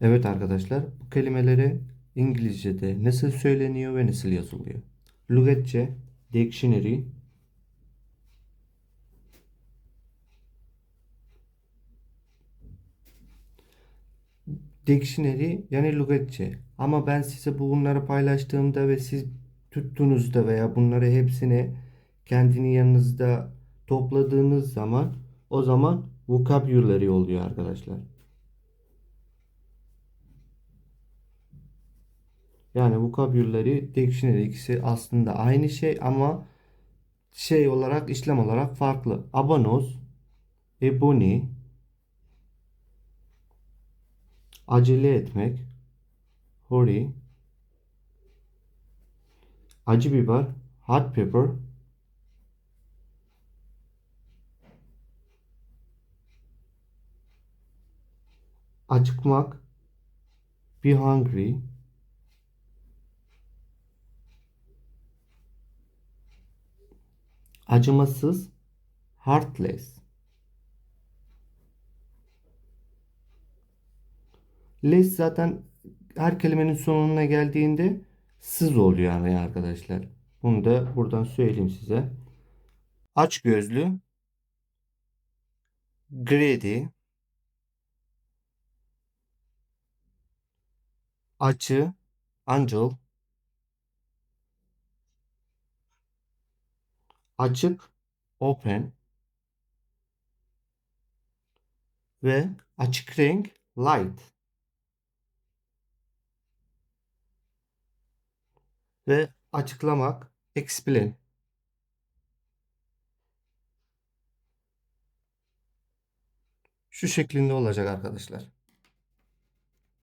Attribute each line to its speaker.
Speaker 1: Evet arkadaşlar, bu kelimeleri İngilizce'de nasıl söyleniyor ve nasıl yazılıyor? Lügatçe, dictionary, dictionary yani lügatçe. Ama ben size bunları paylaştığımda ve siz tuttuğunuzda veya bunları hepsini kendini yanınızda topladığınız zaman o zaman vocabulary oluyor arkadaşlar. Yani vocabulary, dictionary ikisi aslında aynı şey ama şey olarak, işlem olarak farklı. Abonos, ebony, acele etmek, hurry, acı biber, hot pepper, acıkmak, be hungry, acımasız, heartless. Less zaten her kelimenin sonuna geldiğinde sız oluyor yani arkadaşlar. Bunu da buradan söyleyeyim size. Aç gözlü, greedy, açı, angel, açık, open ve açık renk, light. Ve açıklamak, explain. Şu şeklinde olacak arkadaşlar.